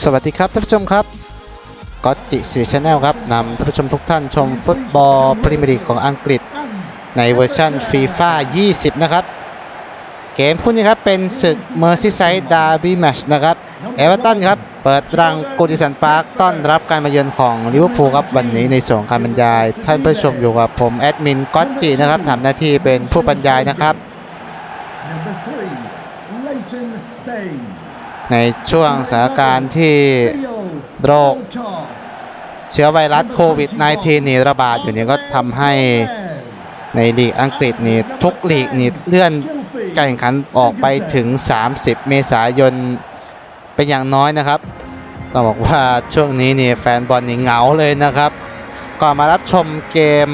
สวัสดีครับท่านผู้ชมครับก็จิสีชาแนลครับนำท่านผู้ชมทุกท่านชมฟุตบอลพรีเมียร์ลีกของอังกฤษ ในเวอร์ชันฟีฟ่า20 นะครับ เกมคู่นี้ครับ เป็นศึกเมอร์ซีไซด์ดาร์บี้แมชนะครับเอเวอร์ตันครับ เปิดรังกูดิสันพาร์คต้อนรับการมาเยือนของลิเวอร์พูลครับ วันนี้ในส่วนการบรรยาย ท่านผู้ชมอยู่กับผม แอดมินก็อตจินะครับทำหน้าที่เป็นผู้บรรยายนะครับ ในช่วงสถานการณ์ที่โรคเชื้อไวรัสโควิด -19 นี่ระบาดอยู่นี่ก็ทำให้ในลีกอังกฤษนี่ทุกลีกนี่เลื่อนการแข่งขันออกไปถึง 30 เมษายนเป็นอย่างน้อยนะครับต้องบอกว่าช่วงนี้นี่แฟนบอลนี่เหงาเลยนะครับก็มารับชมเกม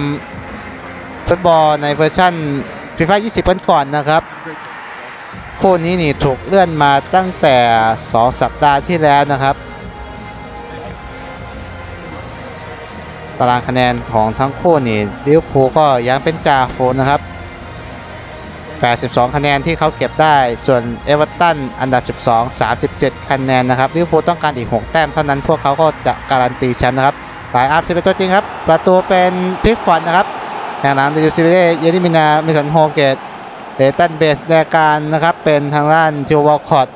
ฟุตบอลในเวอร์ชันฟีฟ่า20 กันก่อนนะครับ คู่นี้นี่ถูกเลื่อนมาตั้งแต่ 2 สัปดาห์ที่แล้วนะครับ ตารางคะแนนของทั้งคู่นี่ลิเวอร์พูลก็ยังเป็นจ่าฝูงนะครับ 82 คะแนนที่เขาเก็บได้ ส่วนเอเวอร์ตันอันดับ 12 37 คะแนนนะครับลิเวอร์พูลต้องการอีก 6 แต้มเท่านั้นพวกเขาก็จะการันตีแชมป์นะครับหลายอัพ11ตัวจริงครับ ประตูเป็นพิกฟอนนะครับอย่งหลังดิวซิเล่เยนิมินา มิสันโฮเกต เดตันเบสแดการนะครับ เป็นทางด้านทิววอลคอต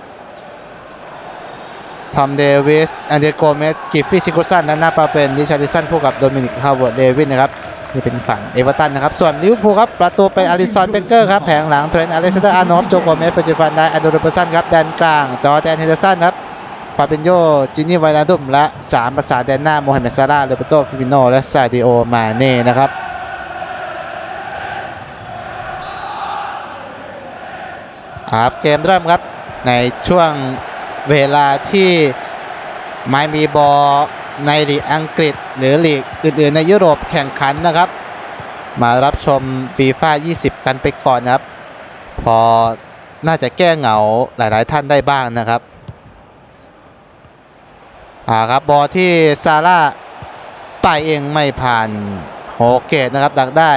ทอมเดวิสอันเดโกเมสกิฟฟี่ซิกุสันและหน้าปาเป็นดิชาริสันคู่กับโดมินิกฮาวเวิร์ดเดวินนะครับนี่เป็นฝั่งเอเวอร์ตันนะครับ ส่วนลิเวอร์พูลครับ ประตูเป็นอาริสันเบเกอร์ครับ แผงหลังเทรนต์อเล็กซานเดอร์อาร์โนฟโจโกเมสปัจจุบันได้อโดโรเบอร์สันครับ แดนกลาง จอแดนเฮนเดอร์สันครับฟาเบนโยจินนี่ไวนาดุมและ 3 ประสานแดนหน้าโมฮัมเหม็ดซาร่าห์โรเบโตฟิมิโนและซาดิโอมาเน่นะครับ ครับเกมเริ่มครับในช่วงเวลาที่ไม่มีบอลในลีกอังกฤษ หรือลีกอื่นๆในยุโรปแข่งขันนะครับ มารับชมฟีฟ่า20 กันไปก่อนนะครับ พอน่าจะแก้เหงาหลายๆท่านได้บ้างนะครับอ่าครับบอลที่ซาร่าไปเองไม่ผ่านโฮเกตนะครับดักได้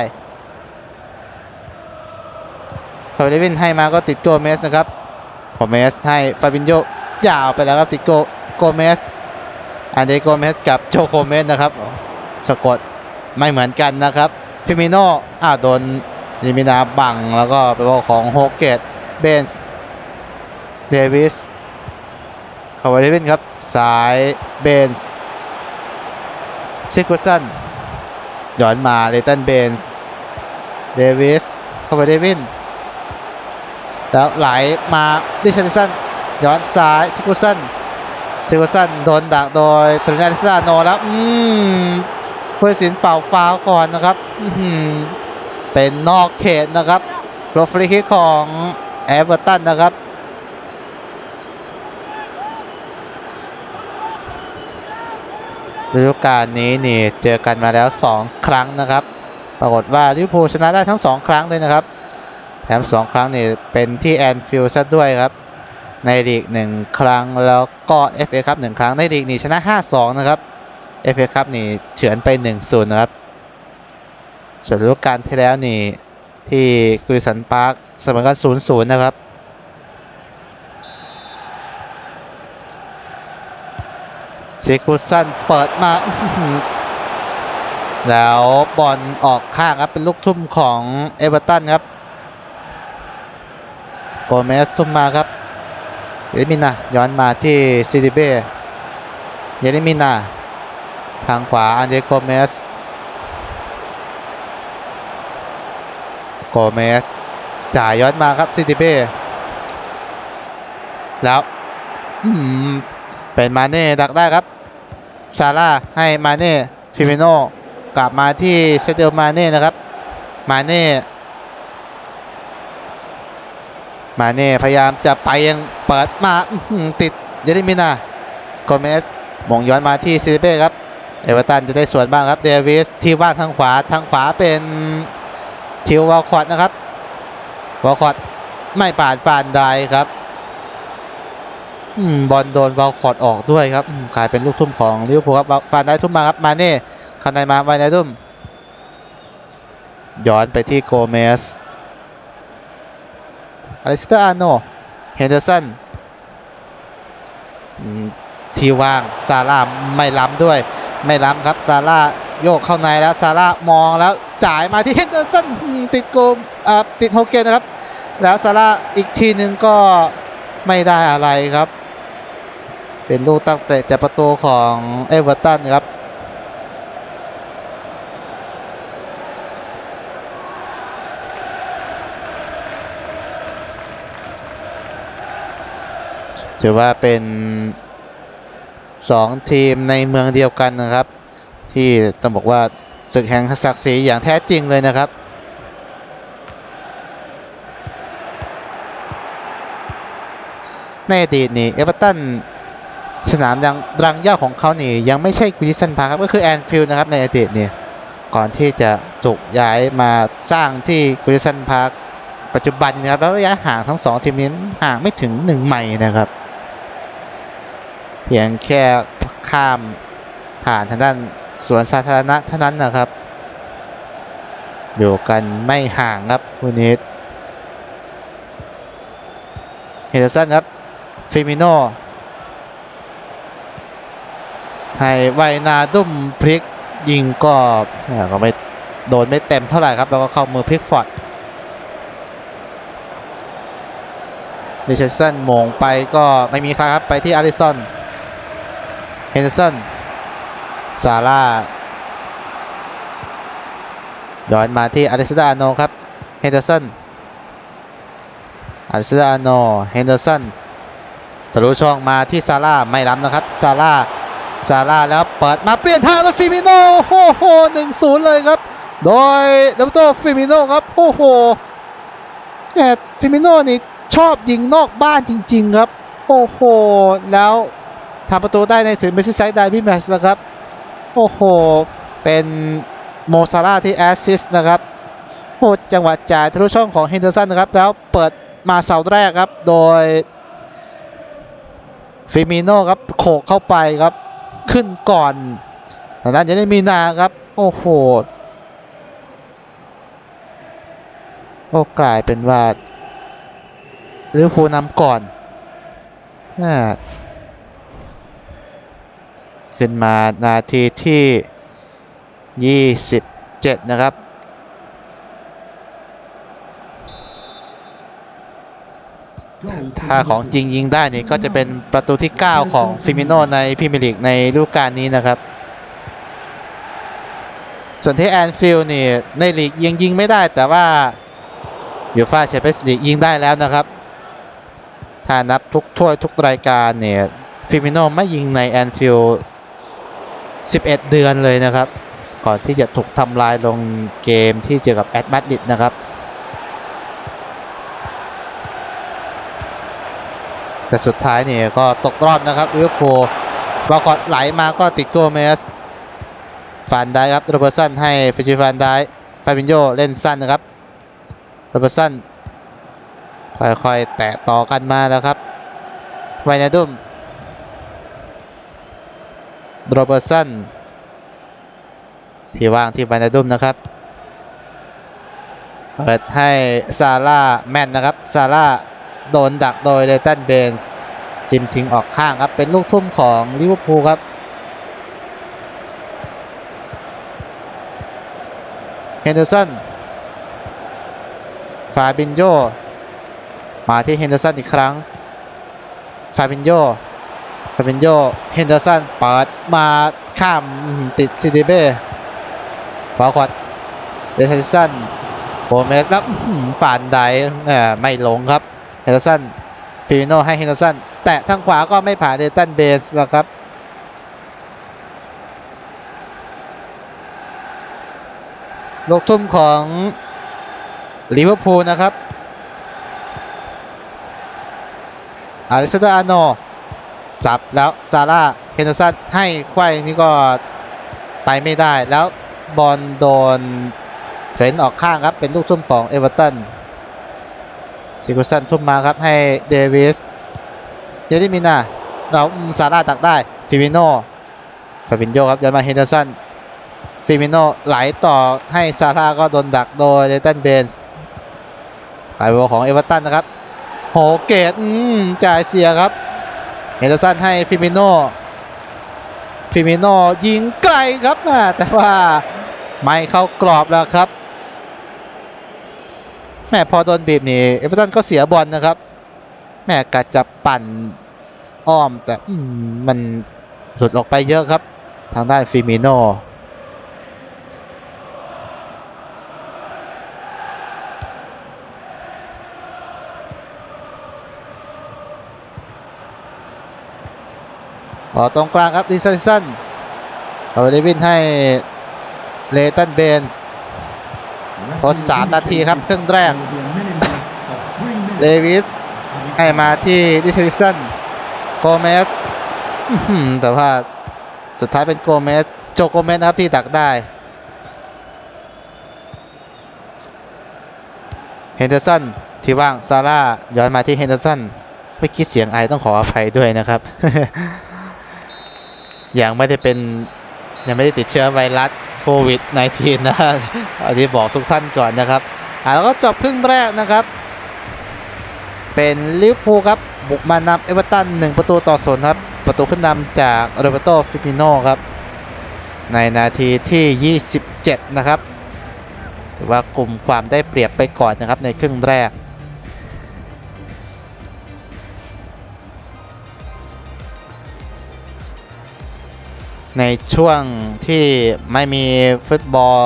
ฟาบิวินให้มาก็ติดโกเมสนะครับโกเมสให้ฟาบินโยยาวไปแล้วครับติดโกโกเมสอันเดโกเมสกับโจโกเมสนะครับสะกดไม่เหมือนกันนะครับฟิมิโนอ้าโดนยิมินาบังแล้วก็ไปบอกของโฮเกตเบนส์เดวิสคาวาริวินครับสายเบนส์ซิกุสันย้อนมาเลตันเบนส์เดวิสคาวาริวิน แล้วไหลมาดิชันสันย้อนซ้ายซิกุสันซิกุสันโดนดักโดยทรินาลิซาโนแล้วอืมผู้ตัดสินเป่าฟาวก่อนนะครับอืเป็นนอกเขตนะครับโรฟรีคิกของแอเวอร์ตันนะครับฤดูกาลนี้นี่เจอกันมาแล้ว 2 ครั้งนะครับ ปรากฏว่าลิเวอร์พูลชนะได้ทั้ง 2 ครั้งเลยนะครับ แถม2ครั้งนี่เป็นที่แอนฟิลด์ซะด้วยครับ ในลีก1ครั้งแล้วก็ FA ครับ1ครั้งในลีกนี่ชนะ 5-2 นะครับ FA ครับนี่เฉือนไป 1-0 นะครับส่วนฤดูกาลที่แล้วนี่ที่กุลสันพาร์คเสมอกัน0-0 นะครับซิกุสันเปิดมา แล้วบอลออกข้างครับ เป็นลูกทุ่มของเอเวอร์ตันครับ โกเมสทุ่มมาครับเยลิมินาย้อนมาที่ซิดิเบ้เยลิมินาทางขวาอันเดโกเมสโกเมสจ่ายย้อนมาครับซิดิเบ้แล้วอืมเป็นมาเน่ดักได้ครับซาร่าให้มาเน่ฟิมิโนกลับมาที่เซเดลมาเน่นะครับ มาเน่ มาเน่พยายามจะไปยังเปิดมาติดเยเรมินาโกเมสมองย้อนมาที่ซิลิเบ้ครับ เอเวอร์ตันจะได้ส่วนบ้างครับเดวิสที่ว่างทางขวาทางขวาเป็นทิววอลคอตนะครับวอลคอตไม่ปาดฟานไดครับอบอลโดนวอลคอตออกด้วยครับกลายเป็นลูกทุ่มของลิเวอร์พูลครับฟานได้ทุ่มมาครับมาเน่คันในมาไวนาดุมย้อนไปที่โกเมส อเล็กซานโนเฮนเดอร์สันที่ว่างซาร่าไม่ล้ำด้วย ไม่ล้ำครับซาร่าโยกเข้าในแล้วซาร่ามองแล้วจ่ายมาที่เฮนเดอร์สันติดโกมติดโฮเกนนะครับ แล้วซาร่าอีกทีหนึ่งก็ไม่ได้อะไรครับ เป็นลูกตั้งเตะจากประตูของเอเวอร์ตันครับ ถือว่าเป็นสองทีมในเมืองเดียวกันนะครับ ที่ต้องบอกว่าศึกแห่งศักดิ์ศรีอย่างแท้จริงเลยนะครับ ในอดีตนี่เอเวอร์ตันสนามยังรังย่าของเขานี่ยังไม่ใช่กวิสันพาร์ครับก็คือแอนฟิลด์นะครับในอดีตนี่ก่อนที่จะถูกย้ายมาสร้างที่กวิสันพาร์คปัจจุบันนะครับแล้วระยะห่างทั้งสองทีมนี้ห่างไม่ถึงหนึ่งไมล์นะครับ เพียงแค่ข้ามผ่านทางด้านสวนสาธารณะเท่านั้นนะครับ อยู่กันไม่ห่างครับคุณนิดเฮเดอร์สันครับฟิมิโนให้ไวนาดุ้มพลิกยิงก็เอ่อก็ไม่โดนไม่เต็มเท่าไหร่ครับ แล้วก็เข้ามือพลิกฟอร์ดดิเชสันมงไปก็ไม่มีใครครับ ไปที่อาริสัน ฮนเดอร์สันซาร่าย้อนมาที่อาริสดาโนครับ เฮนเดอร์สันอาริสดาโน เฮนเดอร์สันทะลุช่องมาที่ซาร่าไม่ล้ำนะครับ ซาร่า ซาร่าแล้วเปิดมาเปลี่ยนทางแล้วฟิมิโนโอ้โหหนึ่งศูนย์เลยครับ โดยดับเบิลฟิมิโนครับ โอ้โหแหมฟิมิโนนี่ชอบยิงนอกบ้านจริง ๆ ครับ โอ้โห แล้ว ทำประตูได้ในศึกเมสซิไซด์ไดบี้แมชนะครับ โอ้โห เป็นโมซาร่าที่แอสซิสต์นะครับโอ้จังหวะจ่ายทะลุช่องของเฮนเดอร์สันนะครับ แล้วเปิดมาเสาแรกครับ โดยฟิมิโน่ครับโขกเข้าไปครับ ขึ้นก่อนทางด้านเยนมีนาครับ โอ้โหโอ้กลายเป็นว่าลิเวอร์พูลนำก่อนอ่า ขึ้นมานาทีที่ 27 นะครับ ถ้าของจริงยิงได้นี่ก็จะเป็นประตูที่ 9 ของฟิมิโนในพรีเมียร์ลีกในฤดูกาลนี้นะครับ ส่วนที่แอนฟิลด์นี่ในลีกยังยิงไม่ได้แต่ว่ายูฟ่าแชมเปี้ยนส์ลีกยิงได้แล้วนะครับ ถ้านับทุกถ้วยทุกรายการเนี่ยฟิมิโนไม่ยิงในแอนฟิลด์ 11 เดือนเลยนะครับ ก่อนที่จะถูกทำลายลงเกมที่เจอกับแอดมาดริดนะครับ แต่สุดท้ายเนี่ยก็ตกรอบนะครับลิเวอร์พูลบอลกอดไหลมาก็ติดโกเมสฟันได้ครับโรเบอร์สันให้ฟิชิฟันได้ฟาบินโยเล่นสั้นนะครับโรเบอร์สันค่อยๆ แตะต่อกันมาแล้วครับไวนาดุม โรเบอร์สันที่วางที่วานาดุมนะครับ เปิดให้ซาร่าแม่นนะครับซาร่าโดนดักโดยเลตันเบนส์จิมทิ้งออกข้างครับ เป็นลูกทุ่มของลิเวอร์พูลครับ เฮนเดอร์สัน ฟาบินโย มาที่เฮนเดอร์สันอีกครั้ง ฟาบินโย ฟาบินโยเฮนเดอร์สันเปิดมาข้ามติดซิดิเบ้ฟาวคอดเดชสันโบเมสแล้วป่านใดเอ่อไม่ลงครับเฮนเดอร์สันฟิโนให้เฮนเดอร์สันแตะทางขวาก็ไม่ผ่านเดตันเบสแล้วครับลูกทุ่มของลิเวอร์พูลนะครับอาริสตาอาโน สับแล้วซาร่าเฮนเดอร์สันให้ไขว้นี่ก็ไปไม่ได้แล้วบอลโดนเฟรนออกข้างครับ เป็นลูกทุ่มของเอเวอร์ตันซิกุสันทุ่มมาครับให้เดวิสเยดิมินาเราซาร่าตักได้ฟิมิโนฟาบินโยครับเดินมาเฮนเดอร์สันฟิมิโนไหลต่อให้ซาร่าก็โดนดักโดยเลตันเบนส์กลายเป็นบอลของเอเวอร์ตันนะครับโหเกตจ่ายเสียครับ เฮเดอร์สันให้ฟิมิโนฟิมิโนยิงไกลครับแม่แต่ว่าไม่เข้ากรอบแล้วครับแม่พอโดนบีบนี่เอเวอร์ตันก็เสียบอลนะครับ แม่กะจะปั่นอ้อมแต่มมันหลุดออกไปเยอะครับ ทางด้านฟิมิโน บอตรงกลางครับดิซันสันเอาเดวินให้เลตันเบนส์ Referee โค้ชสามนาทีครับครึ่งแรกเดวิสให้มาที่ดิชันสันโกเมสแต่ว่าสุดท้ายเป็นโกเมสโจโกเมสนะครับที่ดักได้เฮนเดอร์สันที่ว่างซาร่าย้อนมาที่เฮนเดอร์สันไม่คิดเสียงไอต้องขออภัยด้วยนะครับ ยังไม่ได้เป็นยังไม่ได้ติดเชื้อไวรัสโควิด -19 นะอันนี้บอกทุกท่านก่อนนะครับอ่าแล้วก็จบครึ่งแรกนะครับ เป็นลิเวอร์พูลครับ บุกมานำเอเวอร์ตัน1ประตูต่อศูนย์ครับ ประตูขึ้นนำจากโรเบโตฟิมิโนครับ ในนาทีที่ 27 นะครับ ถือว่ากลุ่มความได้เปรียบไปก่อนนะครับในครึ่งแรก ในช่วงที่ไม่มีฟุตบอล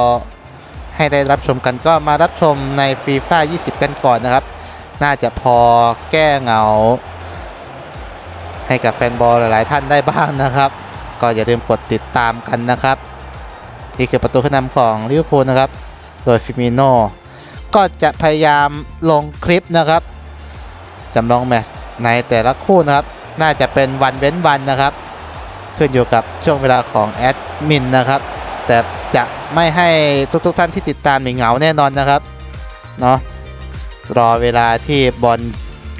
ให้ได้รับชมกันก็มารับชมในฟีฟ่า20 กันก่อนนะครับ น่าจะพอแก้เหงา ให้กับแฟนบอลหลาย ๆ ท่านได้บ้างนะครับ ก็อย่าลืมกดติดตามกันนะครับนี่คือประตูขึ้นนำของลิเวอร์พูลนะครับ โดยฟิมิโนก็จะพยายามลงคลิปนะครับจำลองแมตช์ในแต่ละคู่นะครับ น่าจะเป็นวันเว้นวันนะครับ ขึ้นอยู่กับช่วงเวลาของแอดมินนะครับ แต่จะไม่ให้ทุกๆท่านที่ติดตามหนีเหงาแน่นอนนะครับเนาะรอเวลาที่บอล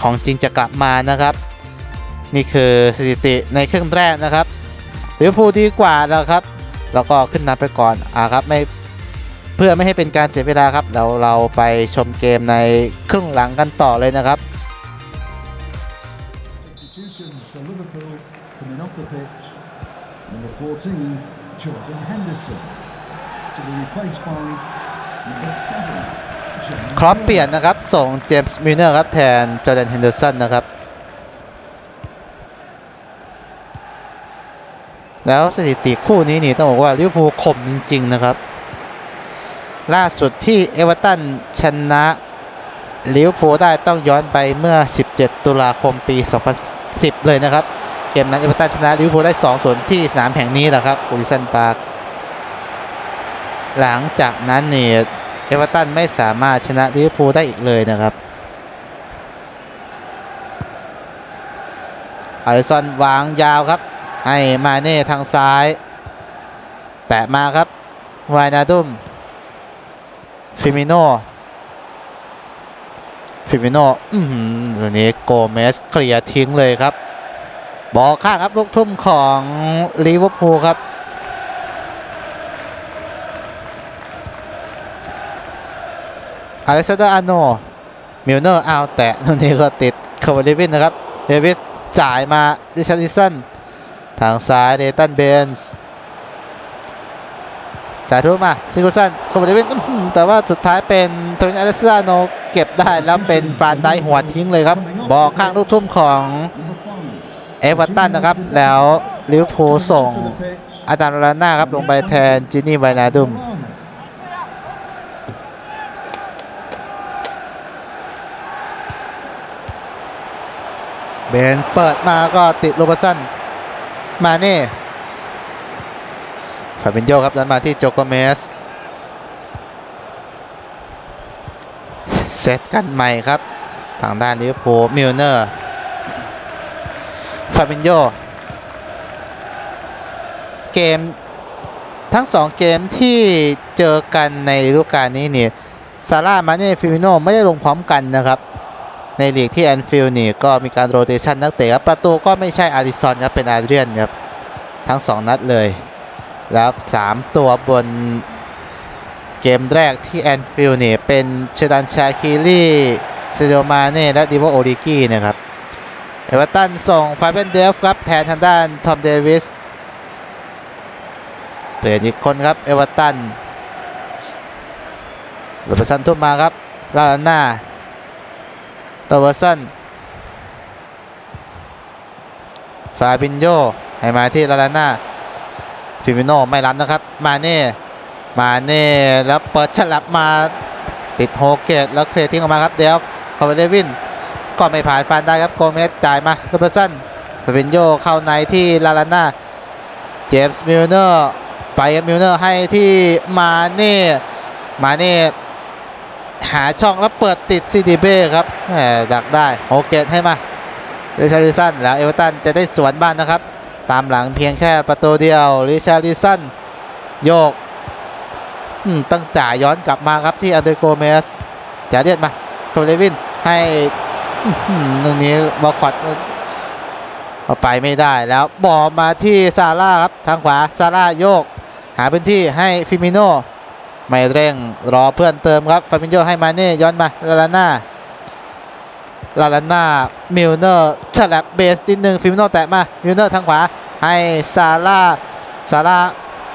ของจริงจะกลับมานะครับ นี่คือสถิติในครึ่งแรกนะครับลิเวอร์พูลดีกว่าแล้วครับ แล้วก็ขึ้นนำไปก่อนอ่าครับไม่เพื่อไม่ให้เป็นการเสียเวลาครับเราเราไปชมเกมในครึ่งหลังกันต่อเลยนะครับ Substitution for Liverpool coming off the pitch. Number 14, Jordan Henderson. To be replaced by number 7, John ครอปเปลี่ยนนะครับ ส่งเจมส์มิลเนอร์ครับแทนจอร์แดนเฮนเดอร์สันนะครับ แล้วสถิติคู่นี้นี่ต้องบอกว่าลิเวอร์พูลคมจริง ๆ นะครับ ล่าสุดที่เอเวอร์ตันชนะลิเวอร์พูลได้ต้องย้อนไปเมื่อ 17 ตุลาคมปี 10 เลยนะครับ เกมนั้นเอเวอร์ตันชนะลิเวอร์พูลได้2 0ที่สนามแห่งนี้แหละครับกูริสันปาร์คหลังจากนั้นเนี่ยเอเวอร์ตันไม่สามารถชนะลิเวอร์พูลได้อีกเลยนะครับอาริสันวางยาวครับให้มาเน่ทางซ้ายแปะมาครับวายนาดุมฟิมิโน ฟิมิโนอือหือวันนี้โกเมสเคลียร์ทิ้งเลยครับ บอลข้างครับลูกทุ่มของลิเวอร์พูลครับ อเล็กซานเดอร์อาโน มิลเนอร์เอาแตะตรงนี้ก็ติดคาวาลิวินนะครับ เดวิสจ่ายมาดิชาริสันทางซ้ายเดตันเบนส์จ่ายทุกมาซิงคูสันคาวาลิวินแต่ว่าสุดท้ายเป็นโทนี่อเล็กซานโน เก็บได้แล้วเป็นฟานได้หัวทิ้งเลยครับ บอลข้างลูกทุ่มของเอเวอร์ตันนะครับ แล้วลิวอร์พูส่งอาดาลาน่าครับลงไปแทนจินนี่ไวนาดุมเบนเปิดมาก็ติดโรเบสันมาเน่ฟาบินโยครับแล้วมาที่โจโกเมส ซตกันใหม่ครับ ทางด้านลิเวอร์พูลมิลเนอร์ฟาบินโยเกมทั้งสองเกมที่เจอกันในฤดูกาลนี้เนี่ยซาร่ามาเน่ฟิมิโนไม่ได้ลงพร้อมกันนะครับ ในลีกที่แอนฟิลด์นี่ก็มีการโรเตชันนักเตะครับประตูก็ไม่ใช่อาริซอนครับเป็นอาเดรียนครับทั้ง 2 นัดเลย แล้ว 3 ตัวบน เกมแรกที่แอนฟิลด์นี่เป็นเชดันชาคิลี่เซเดมาเน่และดิโวโอริกี้นะครับเอเวอร์ตันส่งฟาเบนเดฟครับแทนทางด้านทอมเดวิสเปลี่ยนอีกคนครับเอเวอร์ตันโรเบอร์สันทุ่มมาครับลาลาน่าโรเบอร์สันฟาบินโยให้มาที่ลาลาน่าฟิมิโนไม่รับนะครับ มาเน่ มาเน่แล้วเปิดฉลับมาติดโฮเกตแล้วเคลียร์ทิ้งออกมาครับเดี๋ยวคาร์เวเลวินก็ไม่ผ่านฟันได้ครับโกเมสจ่ายมาโรเบอร์สันฟาบินโยเข้าในที่ลาลาน่าเจมส์มิลเนอร์ไปมิลเนอร์ให้ที่มาเน่มาเน่หาช่องแล้วเปิดติดซีดีเบ้ครับแหมดักได้โฮเกตให้มาริชาร์ลิสันแล้วเอเวอร์ตันจะได้สวนบ้านนะครับ ตามหลังเพียงแค่ประตูเดียวริชาร์ลิสันโยก ตั้งจ่ายย้อนกลับมาครับที่อันเดโกเมสจ่ายเลียดมาโคเลวินให้ตรงนี้บอลคอดเอาไปไม่ได้แล้วบอลมาที่ซาร่าครับทางขวาซาร่าโยก หาพื้นที่ให้ฟิมิโนไม่เร่งรอเพื่อนเติมครับฟาบินโยให้มาเน่ย้อนมาลาลาน่าลาลาน่ามิลเนอร์ฉลับเบสนิดหนึ่งฟิมิโนแตะมามิลเนอร์ทางขวาให้ซาร่าซาร่า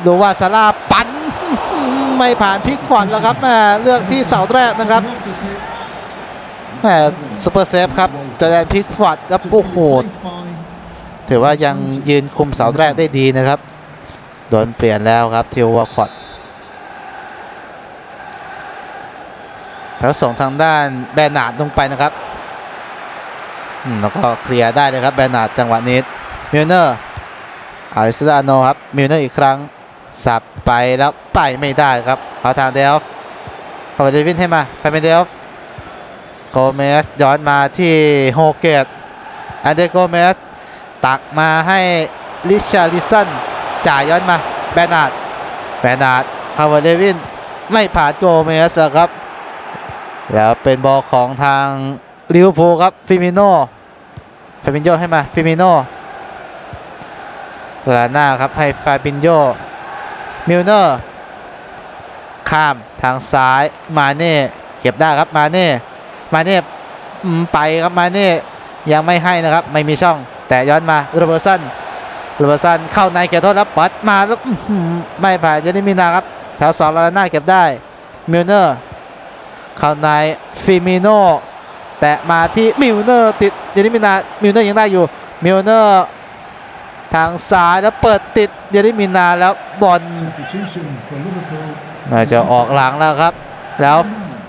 ดูว่าซาร่าปั่น ไม่ผ่านพิกฟอนแล้วครับแม่เลือกที่เสาแรกนะครับแม่ซูเปอร์เซฟครับจะแดนพลิกฟอนต์ครับโอ้โหถือว่ายังยืนคุมเสาแรกได้ดีนะครับโดนเปลี่ยนแล้วครับทิววอคอตแล้วส่งทางด้านแบรนาดลงไปนะครับแล้วก็เคลียร์ได้เลยครับแบรนาร์ดจังหวะนี้มิลเนอร์อาริสตาโนครับมิลเนอร์อีกครั้ง สับไปแล้วไปไม่ได้ครับเอาทางเดลเข้าเดวินให้มาไปเป็นเดลโกเมสย้อนมาที่โฮเกตอันเดโกเมสตักมาให้ลิชาริสันจ่ายย้อนมาแบนาดแบนาดคาร์วาเดวินไม่ผ่านโกเมสครับแล้วเป็นบอลของทางลิเวอร์พูลครับฟิมิโน่ฟาบินโยให้มาฟิมิโน่ลาหน้าครับให้ฟาบินโย มิลเนอร์ ข้ามทางซ้าย มาเน่เก็บได้ครับ มาเน่ มาเน่ไปครับ มาเน่ ยังไม่ให้นะครับ ไม่มีช่อง แต่ย้อนมาโรเบอร์สันโรเบอร์สันเข้าในเขตโทษแล้วปัดมาแล้วไม่ผ่านเจนิมินาครับ แถวสองลาลาน่าเก็บได้ มิลเนอร์ เข้าในฟิมิโน แตะมาที่มิลเนอร์ติดเจนิมินา มิลเนอร์ยังได้อยู่ มิลเนอร์ ทางซ้ายแล้วเปิดติดเจนิมินาแล้วบอล substitution for Liverpool. น่าจะออกหลังแล้วครับ แล้ว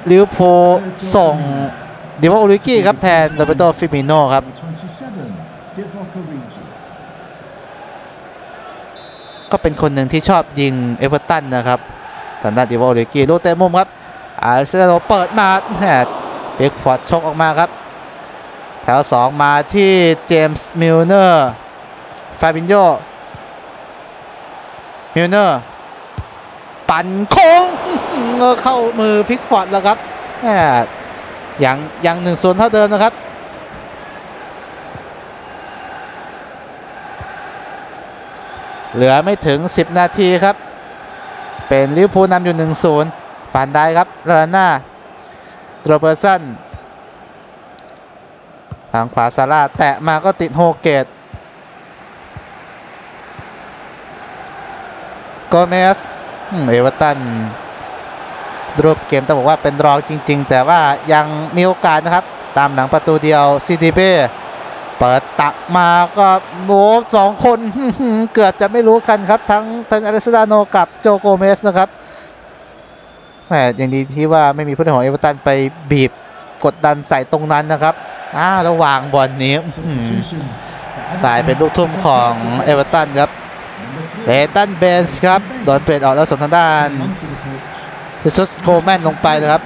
ลิเวอร์พูลส่งดิวโอริกี้ครับแทนโรเบโตฟิมิโนครับ Number 27, Divock Origi. ก็เป็นคนหนึ่งที่ชอบยิงเอเวอร์ตันนะครับทางด้านดิวโอริกี้ลูกเตะมุมครับอาร์เซนอลเปิดมาแหมเบกฟอร์ดชกออกมาครับ แถว 2 มาที่เจมส์มิลเนอร์ ฟาบินโยมิลเนอร์ ปั่นโค้งอื้อหือเข้ามือพิกฟอร์ดแล้วครับแหมยังยังหนึ่งศูนย์เท่าเดิมนะครับเหลือไม่ถึง 10 นาทีครับ เป็นลิเวอร์พูลนำอยู่ 1-0ฟันได้ครับลาลาน่าโรเบอร์สัน ทางขวาซาร่าแตะมาก็ติดโฮเกต กเมสเอเวอร์ตันรูปเกมต้องบอกว่าเป็นรองจริง ๆ แต่ว่ายังมีโอกาสนะครับ ตามหลังประตูเดียวซีดีเบเปิดตักมาก็โน้สองคนเกือบจะไม่รู้กันครับ ทั้งทั้งอเลสดาโนกับโจโกเมสนะครับแหมยังดีที่ว่าไม่มีผู้เล่นของเอเวอร์ตันไปบีบกดดันใส่ตรงนั้นนะครับอ้าวแล้ววางบอลนี้กลายเป็นลูกทุ่มของเอเวอร์ตันครับ เอตันเบนส์ครับโดนเปลี่ยนออกแล้วส่งทางด้าน three, onto the pitch. ทิซุสโคแมนลงไปนะครับ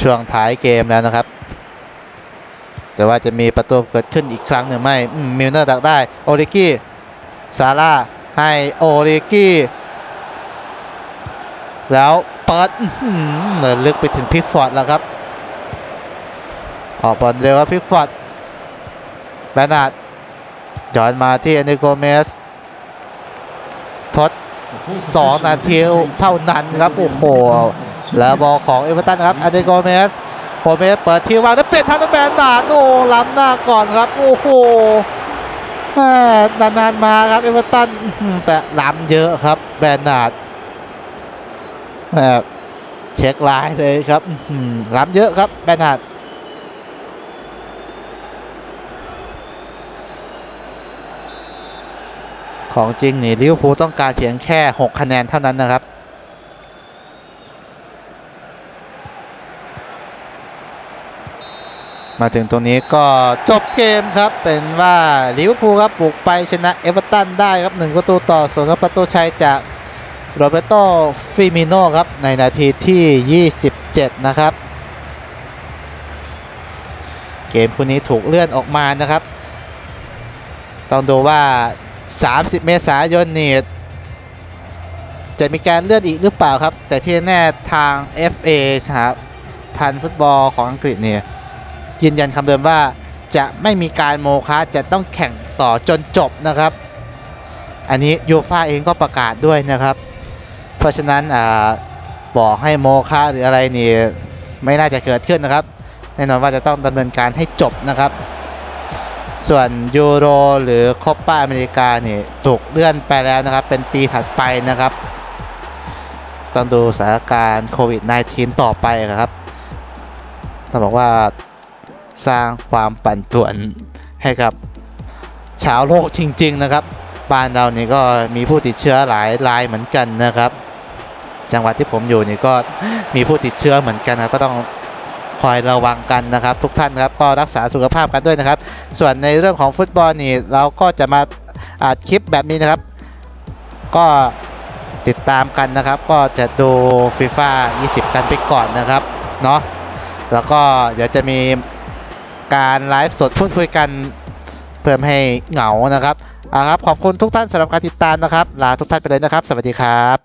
ช่วงท้ายเกมแล้วนะครับ แต่ว่าจะมีประตูเกิดขึ้นอีกครั้งหรือไม่มมิลเนอร์ดักได้ โอริกี้ซาร่าให้โอริกี้แล้วเปิดเลือลึกไปถึงพิกฟอร์ดแล้วครับ ออกบอลเร็วครับพิกฟอร์ดแบนาดย้อนมาที่อนิโกเมสทด The 2นาทีเท่านั้นครับโอ้โหแล้วบอลของเอเวอร์ตันครับอนเดโกเมสโคเมสเปิดทีวางแล้วเปลี่ยนทางตัวแบนาดโอ้ล้ำหน้าก่อนครับ โอ้โหนานๆมาครับเอเวอร์ตันแต่ล้ำเยอะครับ แบนาดแบบเช็คลน์เลยครับล้ำเยอะครับแบนาด ของจริงนี่ลิเวอร์พูลต้องการเพียงแค่ 6 คะแนนเท่านั้นนะครับ มาถึงตรงนี้ก็จบเกมครับเป็นว่าลิเวอร์พูลครับบุกไปชนะเอเวอร์ตันได้ครับ 1 ประตูต่อส่วนย์ครับประตูชัยจากโรเบโตฟิมิโนครับ ในนาทีที่ 27 นะครับ เกมคู่นี้ถูกเลื่อนออกมานะครับ ต้องดูว่า 30 เมษายนนี่จะมีการเลื่อนอีกหรือเปล่าครับ แต่ที่แน่ทาง FA สหพันธ์ฟุตบอลของอังกฤษเนี่ยยืนยันคำเดิมว่าจะไม่มีการโมคะจะต้องแข่งต่อจนจบนะครับ อันนี้ยูฟ่าเองก็ประกาศด้วยนะครับ เพราะฉะนั้นอ่าบอกให้โมคะหรืออะไรนี่ไม่น่าจะเกิดขึ้นนะครับ แน่นอนว่าจะต้องดำเนินการให้จบนะครับ ส่วนยูโรหรือคอปป้าอเมริกาเนี่ยถูกเลื่อนไปแล้วนะครับ เป็นปีถัดไปนะครับ ต้องดูสถานการณ์โควิด -19 ต่อไปครับต้องบอกว่าสร้างความปั่นป่วนให้กับชาวโลกจริง ๆ นะครับ บ้านเรานี่ก็มีผู้ติดเชื้อหลายรายเหมือนกันนะครับ จังหวัดที่ผมอยู่นี่ก็มีผู้ติดเชื้อเหมือนกันนะครับก็ต้อง คอยระวังกันนะครับ ทุกท่านครับก็รักษาสุขภาพกันด้วยนะครับ ส่วนในเรื่องของฟุตบอลนี่เราก็จะมาอัดคลิปแบบนี้นะครับ ก็ติดตามกันนะครับ ก็จะดูฟีฟ่า20 กันไปก่อนนะครับเนาะแล้วก็เดี๋ยวจะมีการไลฟ์สดพูดคุยกันเพื่อไม่ให้เหงานะครับอ่าครับ ขอบคุณทุกท่านสำหรับการติดตามนะครับ ลาทุกท่านไปเลยนะครับ สวัสดีครับ